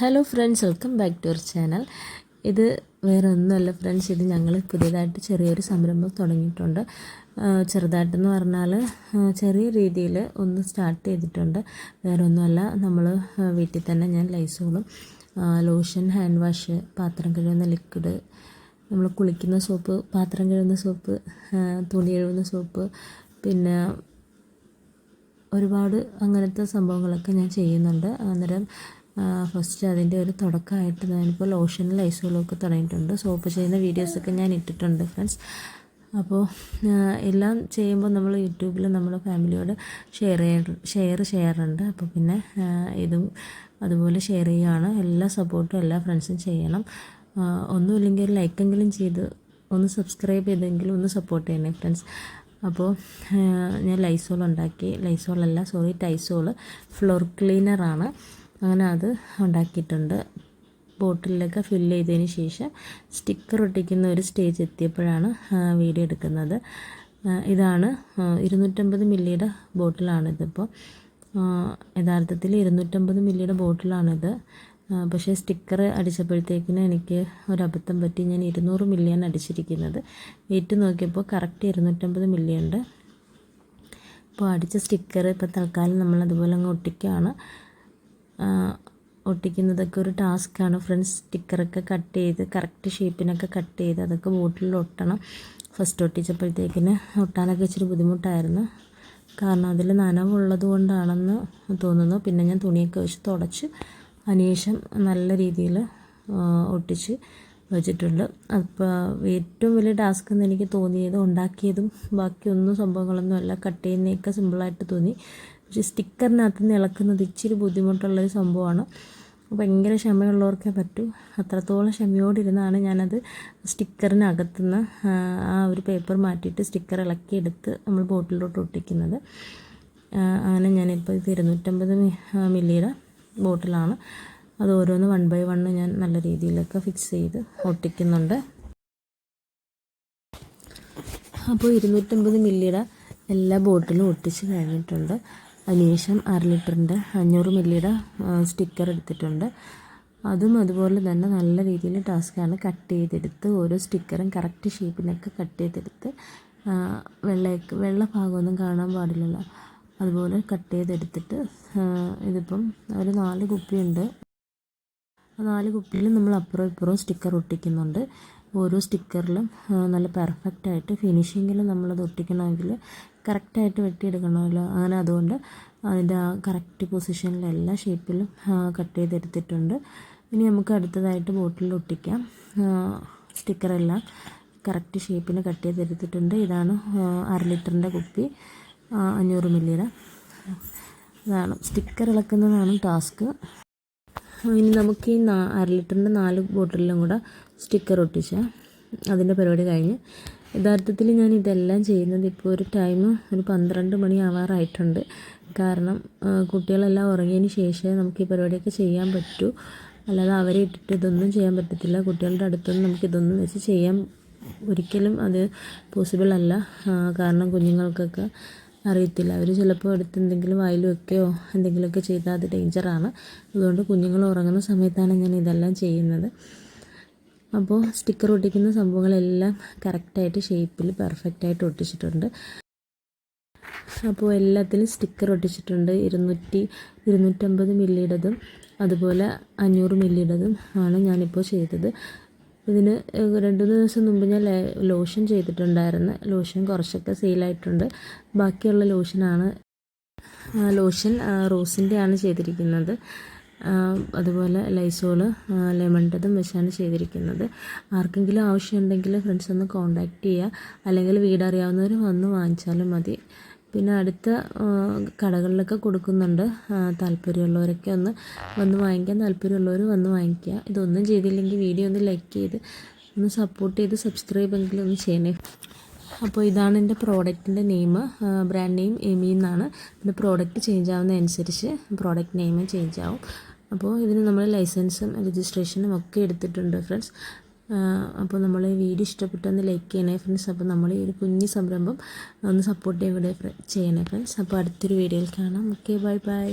Hello friends welcome back to our channel ഇത് വേറെ ഒന്നുമല്ല ഫ്രണ്ട്സ് ഇത് ഞങ്ങൾ പുതിയതായിട്ട് ചെറിയൊരു സംരംഭം തുടങ്ങിയിട്ടുണ്ട്. ചെറുതായിട്ടെന്ന് പറഞ്ഞാൽ ചെറിയ രീതിയിൽ ഒന്ന് സ്റ്റാർട്ട് ചെയ്തിട്ടുണ്ട്. വേറെ ഒന്നുമല്ല നമ്മൾ വീട്ടിൽ തന്നെ ഞാൻ ലൈസോളും ലോഷൻ ഹാൻഡ് വാഷ് പാത്രം കഴുകുന്ന ലിക്വിഡ് നമ്മൾ കുളിക്കുന്ന സോപ്പ് പാത്രം കഴുകുന്ന സോപ്പ് തുണി കഴുകുന്ന സോപ്പ് പിന്നെ ഒരുപാട് അങ്ങനത്തെ സംഭവങ്ങളൊക്കെ ഞാൻ ചെയ്യുന്നുണ്ട്. അന്നേരം ഫസ്റ്റ് അതിന്റെ ഒരു തുടക്കമായിട്ട് ഞാനിപ്പോൾ ലോഷനും ലൈസുകളൊക്കെ തുടങ്ങിയിട്ടുണ്ട്. സോപ്പ് ചെയ്യുന്ന വീഡിയോസൊക്കെ ഞാൻ ഇട്ടിട്ടുണ്ട് ഫ്രണ്ട്സ് അപ്പോൾ എല്ലാം ചെയ്യുമ്പോൾ നമ്മൾ യൂട്യൂബിൽ നമ്മൾ ഫാമിലിയോട് ഷെയർ ഷെയർ ചെയ്യാറുണ്ട്. അപ്പോൾ പിന്നെ ഇതും അതുപോലെ ഷെയർ ചെയ്യുകയാണ് എല്ലാ സപ്പോർട്ടും എല്ലാ ഫ്രണ്ട്സും ചെയ്യണം. ഒന്നുമില്ലെങ്കിൽ ഒരു ലൈക്കെങ്കിലും ചെയ്ത് ഒന്ന് സബ്സ്ക്രൈബ് ചെയ്തെങ്കിലും ഒന്ന് സപ്പോർട്ട് ചെയ്യണേ ഫ്രണ്ട്സ് അപ്പോൾ ഞാൻ ലൈസോൾ ഉണ്ടാക്കി ലൈസോളല്ല സോറി ടൈസോൾ ഫ്ലോർ ക്ലീനറാണ് അങ്ങനെ അത് ഉണ്ടാക്കിയിട്ടുണ്ട്. ബോട്ടിലൊക്കെ ഫില്ല് ചെയ്തതിന് ശേഷം സ്റ്റിക്കർ ഒട്ടിക്കുന്ന ഒരു സ്റ്റേജ് എത്തിയപ്പോഴാണ് വീഡിയോ എടുക്കുന്നത്. ഇതാണ് ഇരുന്നൂറ്റമ്പത് മില്ലിയുടെ ബോട്ടിലാണിതിപ്പോൾ യഥാർത്ഥത്തിൽ ഇരുന്നൂറ്റമ്പത് മില്ലിയുടെ ബോട്ടിലാണിത്. പക്ഷേ സ്റ്റിക്കർ അടിച്ചപ്പോഴത്തേക്കിന് എനിക്ക് ഒരു അബദ്ധം പറ്റി. ഞാൻ ഇരുന്നൂറ് മില്ലിയാണ് അടിച്ചിരിക്കുന്നത്. വെയിറ്റ് നോക്കിയപ്പോൾ കറക്റ്റ് ഇരുന്നൂറ്റമ്പത് മില്ലിയുണ്ട്. അപ്പോൾ അടിച്ച സ്റ്റിക്കർ ഇപ്പോൾ തൽക്കാലം നമ്മൾ അതുപോലെ അങ്ങ് ഒട്ടിക്കുകയാണ്. ഒട്ടിക്കുന്നതൊക്കെ ഒരു ടാസ്ക്കാണ്. ഫ്രണ്ട്സ് സ്റ്റിക്കറൊക്കെ കട്ട് ചെയ്ത് കറക്റ്റ് ഷേപ്പിനൊക്കെ കട്ട് ചെയ്ത് അതൊക്കെ ബോട്ടിൽ ഒട്ടണം. ഫസ്റ്റ് ഒട്ടിച്ചപ്പോഴത്തേക്കിന് ഒട്ടാനൊക്കെ ഇച്ചിരി ബുദ്ധിമുട്ടായിരുന്നു. കാരണം അതിൽ നനവുള്ളത് കൊണ്ടാണെന്ന് തോന്നുന്നു. പിന്നെ ഞാൻ തുണിയൊക്കെ വെച്ച് തുടച്ച് അതിനുശേഷം നല്ല രീതിയിൽ ഒട്ടിച്ച് വെച്ചിട്ടുണ്ട്. അപ്പോൾ ഏറ്റവും വലിയ ടാസ്ക് എന്ന് എനിക്ക് തോന്നിയത് ഉണ്ടാക്കിയതും ബാക്കിയൊന്നും സംഭവങ്ങളൊന്നും അല്ല കട്ട് ചെയ്യുന്നതൊക്കെ സിമ്പിളായിട്ട് തോന്നി. പക്ഷേ സ്റ്റിക്കറിനകത്ത് നിന്ന് ഇളക്കുന്നത് ഇച്ചിരി ബുദ്ധിമുട്ടുള്ളൊരു സംഭവമാണ്. ഭയങ്കര ക്ഷമയുള്ളവർക്കേ പറ്റൂ. അത്രത്തോളം ക്ഷമയോടിരുന്നാണ് ഞാനത് സ്റ്റിക്കറിനകത്തുനിന്ന് ആ ഒരു പേപ്പർ മാറ്റിയിട്ട് സ്റ്റിക്കർ ഇളക്കിയെടുത്ത് നമ്മൾ ബോട്ടിലോട്ട് ഒട്ടിക്കുന്നത്. അങ്ങനെ ഞാനിപ്പോൾ ഇത് ഇരുന്നൂറ്റമ്പത് മില്ലിയുടെ ബോട്ടിലാണ്. അത് ഓരോന്ന് വൺ ബൈ വണ് ഞാൻ നല്ല രീതിയിലൊക്കെ ഫിക്സ് ചെയ്ത് ഒട്ടിക്കുന്നുണ്ട്. അപ്പോൾ ഇരുന്നൂറ്റമ്പത് മില്ലിയുടെ എല്ലാ ബോട്ടിലും ഒട്ടിച്ച് കഴിഞ്ഞിട്ടുണ്ട്. അതിനുശേഷം അര ലിറ്ററിന്റെ അഞ്ഞൂറ് മില്ലിയുടെ സ്റ്റിക്കർ എടുത്തിട്ടുണ്ട്. അതും അതുപോലെ തന്നെ നല്ല രീതിയിൽ ടാസ്ക്കാണ് കട്ട് ചെയ്തെടുത്ത് ഓരോ സ്റ്റിക്കറും കറക്റ്റ് ഷേപ്പിനൊക്കെ കട്ട് ചെയ്തെടുത്ത് വെള്ളയൊക്കെ വെള്ള ഭാഗമൊന്നും കാണാൻ പാടില്ലല്ലോ. അതുപോലെ കട്ട് ചെയ്തെടുത്തിട്ട് ഇതിപ്പം ഒരു നാല് കുപ്പിയുണ്ട്. നാല് കുപ്പിയിൽ നമ്മൾ അപ്പുറം ഇപ്പുറവും സ്റ്റിക്കർ ഒട്ടിക്കുന്നുണ്ട്. ഓരോ സ്റ്റിക്കറിലും നല്ല പെർഫെക്റ്റായിട്ട് ഫിനിഷിങ്ങിൽ നമ്മളത് ഒട്ടിക്കണമെങ്കിൽ കറക്റ്റായിട്ട് വെട്ടിയെടുക്കണമല്ലോ. അങ്ങനെ അതുകൊണ്ട് അതിന്റെ ആ കറക്റ്റ് പൊസിഷനിൽ എല്ലാ ഷേപ്പിലും കട്ട് ചെയ്തെടുത്തിട്ടുണ്ട്. ഇനി നമുക്ക് അടുത്തതായിട്ട് ബോട്ടിൽ ഒട്ടിക്കാം. സ്റ്റിക്കറെല്ലാം കറക്റ്റ് ഷേപ്പിന് കട്ട് ചെയ്തെടുത്തിട്ടുണ്ട്. ഇതാണ് അര ലിറ്ററിന്റെ കുപ്പി അഞ്ഞൂറ് മില്ലിയുടെ ഇതാണ് സ്റ്റിക്കർ ഇളക്കുന്നതാണ് ടാസ്ക് ഇനി നമുക്ക് ഈ അര ലിറ്ററിന്റെ നാല് ബോട്ടിലും കൂടെ സ്റ്റിക്കർ ഒട്ടിച്ച. അതിന്റെ പരിപാടി കഴിഞ്ഞ്. യഥാർത്ഥത്തിൽ ഞാൻ ഇതെല്ലാം ചെയ്യുന്നത് ഇപ്പോൾ ഒരു ടൈം ഒരു പന്ത്രണ്ട് മണി ആവാറായിട്ടുണ്ട്. കാരണം കുട്ടികളെല്ലാം ഉറങ്ങിയതിന് ശേഷമേ നമുക്ക് ഈ പരിപാടിയൊക്കെ ചെയ്യാൻ പറ്റൂ. അല്ലാതെ അവരെ ഇട്ടിട്ട് ഇതൊന്നും ചെയ്യാൻ പറ്റത്തില്ല. കുട്ടികളുടെ അടുത്തൊന്നും നമുക്ക് ഇതൊന്നും വെച്ച് ചെയ്യാൻ ഒരിക്കലും അത് പോസിബിൾ അല്ല. കാരണം കുഞ്ഞുങ്ങൾക്കൊക്കെ അറിയത്തില്ല. അവർ ചിലപ്പോൾ എടുത്ത് എന്തെങ്കിലും വായിൽ വെക്കുകയോ എന്തെങ്കിലുമൊക്കെ ചെയ്താൽ അത് ഡേഞ്ചറാണ് അതുകൊണ്ട് കുഞ്ഞുങ്ങൾ ഉറങ്ങുന്ന സമയത്താണ് ഞാൻ ഇതെല്ലാം ചെയ്യുന്നത്. അപ്പോൾ സ്റ്റിക്കർ ഒട്ടിക്കുന്ന സംഭവങ്ങളെല്ലാം കറക്റ്റായിട്ട് ഷേപ്പിൽ പെർഫെക്റ്റായിട്ട് ഒട്ടിച്ചിട്ടുണ്ട്. അപ്പോൾ എല്ലാത്തിലും സ്റ്റിക്കർ ഒട്ടിച്ചിട്ടുണ്ട്. ഇരുന്നൂറ്റി ഇരുന്നൂറ്റമ്പത് മില്ലിയുടേതും അതുപോലെ അഞ്ഞൂറ് മില്ലിയുടേതും ആണ് ഞാനിപ്പോൾ ചെയ്തത്. ഇതിന് രണ്ട് മൂന്ന് ദിവസം മുമ്പ് ഞാൻ ലോഷൻ ചെയ്തിട്ടുണ്ടായിരുന്നു. ലോഷൻ കുറച്ചൊക്കെ സെയിലായിട്ടുണ്ട്. ബാക്കിയുള്ള ലോഷനാണ് ലോഷൻ റോസിന്റെ ആണ് ചെയ്തിരിക്കുന്നത്. അതുപോലെ ലൈസോൾ ലെമണിന്റെതും വെച്ചാണ് ചെയ്തിരിക്കുന്നത് ആർക്കെങ്കിലും ആവശ്യമുണ്ടെങ്കിൽ ഫ്രണ്ട്സ് ഒന്ന് കോൺടാക്റ്റ് ചെയ്യുക അല്ലെങ്കിൽ വീടറിയാവുന്നവർ വന്ന് വാങ്ങിച്ചാലും മതി. പിന്നെ അടുത്ത കടകളിലൊക്കെ കൊടുക്കുന്നുണ്ട്. താല്പര്യമുള്ളവരൊക്കെ ഒന്ന് വന്ന് വാങ്ങിക്കാൻ താല്പര്യമുള്ളവർ വന്ന് വാങ്ങിക്കുക. ഇതൊന്നും ചെയ്തില്ലെങ്കിൽ വീഡിയോ ഒന്ന് ലൈക്ക് ചെയ്ത് ഒന്ന് സപ്പോർട്ട് ചെയ്ത് സബ്സ്ക്രൈബ് എങ്കിലും ഒന്ന് ചെയ്യണേ. അപ്പോൾ ഇതാണ് എന്റെ പ്രോഡക്റ്റിന്റെ നെയിം ബ്രാൻഡ് നെയിം എമി എന്നാണ്. പിന്നെ പ്രോഡക്റ്റ് ചേഞ്ച് ആവുന്നതനുസരിച്ച് പ്രോഡക്റ്റ് നെയിം ചേഞ്ച് ആവും. അപ്പോൾ ഇതിന് നമ്മൾ ലൈസൻസും രജിസ്ട്രേഷനും ഒക്കെ എടുത്തിട്ടുണ്ട് ഫ്രണ്ട്സ്. അപ്പോൾ നമ്മൾ ഈ വീഡിയോ ഇഷ്ടപ്പെട്ടെന്ന് ലൈക്ക് ചെയ്യണേ ഫ്രണ്ട്സ്. അപ്പോൾ നമ്മൾ ഈ ഒരു കുഞ്ഞു സംരംഭം ഒന്ന് സപ്പോർട്ട് ചെയ്യാൻ കൂടെ ചെയ്യണേ ഫ്രണ്ട്സ്. അപ്പോൾ അടുത്തൊരു വീഡിയോയിൽ കാണാം. Okay bye bye